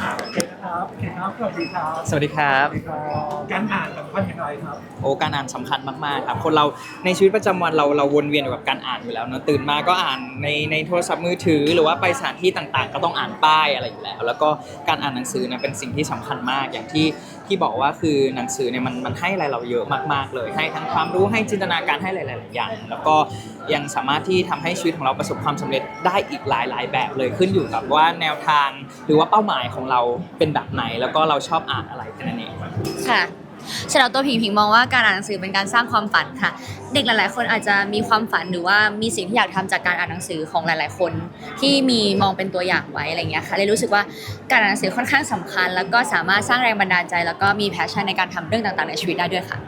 ครับ อ่าโอเคนะครับโอเคครับสวัสดีครับสวัสดีครับ สวัสดีครับการอ่านสำคัญอย่างไรครับโอ้การอ่านสำคัญมากๆครับคนเราในชีวิตประจำวันเราเราวนเวียนอยู่กับการอ่านอยู่แล้วเนอะตื่นมาก็อ่านในในโทรศัพท์มือถือ หรือว่าไปสถานที่ต่างๆ ก็ต้องอ่านป้ายอะไรอยู่แล้ว แล้วก็การอ่านหนังสือเนี่ยเป็นสิ่งที่สำคัญมากอย่างที่ที่บอกว่าคือหนังสือเนี่ยมันมันให้อะไรเราเยอะมากๆเลย ให้ทั้งความรู้ให้จินตนาการให้หลายๆอย่าง แล้วก็ยังสามารถที่ทำให้ชีวิตของเราประสบความสำเร็จได้อีกหลายๆแบบเลยขึ้นอยู่กับว่าแนวทางหรือว่าเป้าหมายของเราเป็นแบบไหน แล้วก็เราชอบอ่านอะไรแค่นั้นเองค่ะสำหรับตัวผิงผิงมองว่าการอ่านหนังสือเป็นการสร้างความฝันค่ะ เด็กหลาย ๆ คนอาจจะมีความฝันหรือว่ามีสิ่งที่อยากทำจากการอ่านหนังสือของหลาย ๆ คน ที่มีมองเป็นตัวอย่างไว้อะไรเงี้ยค่ะเลยรู้สึกว่าการอ่านหนังสือค่อนข้างสำคัญ แล้วก็สามารถสร้างแรงบันดาลใจ แล้วก็มีแพชชั่นในการทำเรื่องต่าง ๆ ในชีวิตได้ด้วยค่ะ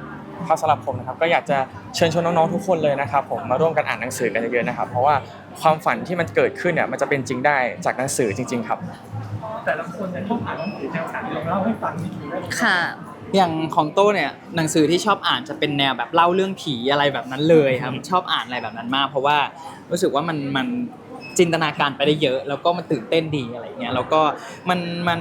ครับสำหรับผมนะครับก็อยากจะเชิญชวนน้องๆทุกคนเลยนะครับผมมาร่วมกันอ่านหนังสือกันเยอะๆนะครับเพราะว่าความฝันที่มันเกิดขึ้นเนี่ยมันจะเป็นจริงได้จากหนังสือจริง ๆ ครับ แต่ละคนเนี่ยชอบอ่านหนังสือแนวไหนลองเล่าให้ฟังนิดนึงได้ไหมค่ะ อย่างของโต้เนี่ยหนังสือที่ชอบอ่านจะเป็นแนวแบบเล่าเรื่องผีอะไรแบบนั้นเลยครับ ชอบอ่านอะไรแบบนั้นมาก เพราะว่ารู้สึกว่ามันมันจินตนาการไปได้เยอะ แล้วก็มันตื่นเต้นดีอะไรเงี้ยแล้วก็มันมัน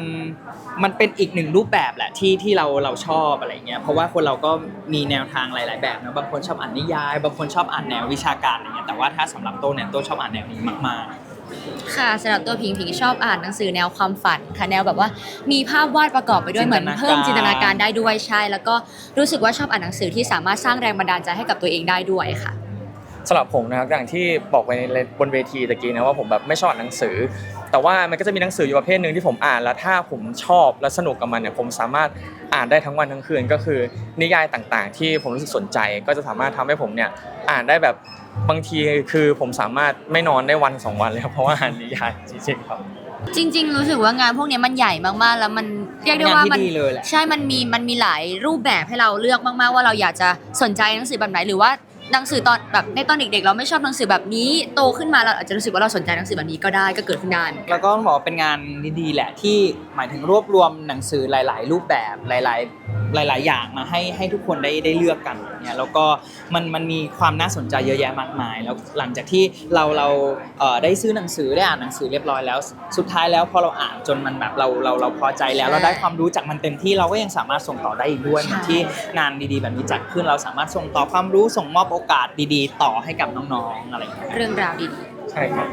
มันเป็นอีกหนึ่งรูปแบบแหละที่ที่เราเราชอบอะไรเงี้ยเพราะว่าคนเราก็มีแนวทางหลาย ๆ แบบนะบางคนชอบอ่านนิยาย บางคนชอบอ่านแนววิชาการอะไรเงี้ยแต่ว่าถ้าสำหรับโต้เนี่ยโต้ชอบอ่านแนวนี้มาก ๆ ค่ะสำหรับตัวผิงผิงชอบอ่านหนังสือแนวความฝันค่ะแนวแบบว่า มีภาพวาดประกอบไปด้วยจินเหตมือนนาการเพิ่มจินตนาการได้ด้วยใช่ แล้วก็รู้สึกว่าชอบอ่านหนังสือที่สามารถสร้างแรงบันดาลใจให้กับตัวเองได้ด้วยค่ะสำหรับผมนะครับอย่างที่บอกไปในบนเวทีตะกี้นะว่าผมแบบไม่ชอบอ่านหนังสือ แต่ว่ามันก็จะมีหนังสืออยู่ประเภทหนึ่งที่ผมอ่านแล้วถ้าผมชอบและสนุกกับมันเนี่ยผมสามารถอ่านได้ทั้งวันทั้งคืนก็คือ นิยายต่างๆ ที่ผมรู้สึกสนใจ ก็จะสามารถทำให้ผมเนี่ยอ่านได้แบบบางทีคือผมสามารถไม่นอนได้วันสองวันเลยครับเพราะว่าอ่านนิยายจริงๆครับจริง ๆ รู้สึกว่างานพวกเนี้ยมันใหญ่มากๆ แล้วมันเรียกได้ว่ามันงานที่ดีเลยแหละใช่มันมีมันมีหลายรูปแบบให้เราเลือกมากๆ ว่าเราอยากจะสนใจหนังสือแบบไหนหรือว่า หนังสือตอนแบบในตอนเด็กๆเราไม่ชอบหนังสือแบบนี้โตขึ้นมาเราอาจจะรู้สึกว่าเราสนใจหนังสือแบบนี้ก็ได้ก็เกิดขึ้นได้เหมือนกัน แล้วก็ต้องบอกว่าเป็นงานดีๆแหละที่หมายถึงรวบรวมหนังสือหลาย ๆ รูปแบบหลาย ๆ หลาย ๆ อย่างมาให้ให้ทุกคนได้ได้เลือกกันเนี่ยแล้วก็มันมันมีความน่าสนใจเยอะแยะมากมาย แล้วหลังจากที่เราเราเอ่อได้ซื้อหนังสือได้อ่านหนังสือเรียบร้อยแล้ว สุดท้ายแล้วพอเราอ่านจนมันแบบเราเราเราพอใจแล้ว ใช่ เราได้ความรู้จากมันเต็มที่เราก็ยังสามารถส่งต่อได้อีกด้วยเหมือนที่งานดีๆ แบบนี้จัดขึ้นเราสามารถส่งต่อความรู้ส่งมอบโอกาสดีๆ ต่อให้กับน้องๆอะไรอย่างเงี้ย เรื่องราวดีใช่ครับ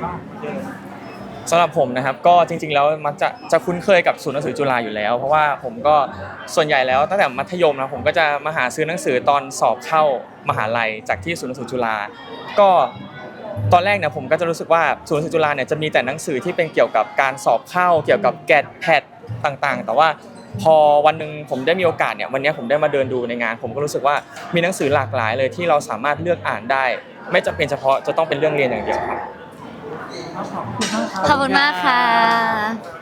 สำหรับผมนะครับก็จริงๆแล้วมักจะจะคุ้นเคยกับศูนย์หนังสือจุฬาอยู่แล้ว เพราะว่าผมก็ส่วนใหญ่แล้วตั้งแต่มัธยมนะผมก็จะมาหาซื้อหนังสือตอนสอบเข้ามหาลัยจากที่ศูนย์หนังสือจุฬาก็ตอนแรกเนี่ยผมก็จะรู้สึกว่าศูนย์หนังสือจุฬาเนี่ยจะมีแต่หนังสือที่เป็นเกี่ยวกับการสอบเข้าเกี่ยวกับแกดแพดต่างๆ แต่ว่า พอวันหนึ่งผมได้มีโอกาสเนี่ยวันนี้ผมได้มาเดินดูในงาน ผมก็รู้สึกว่ามีหนังสือหลากหลายเลยที่เราสามารถเลือกอ่านได้ ไม่จำเป็นเฉพาะจะต้องเป็นเรื่องเรียนอย่างเดียวครับ ขอบคุณมากครับๆขอบคุณมากค่ะ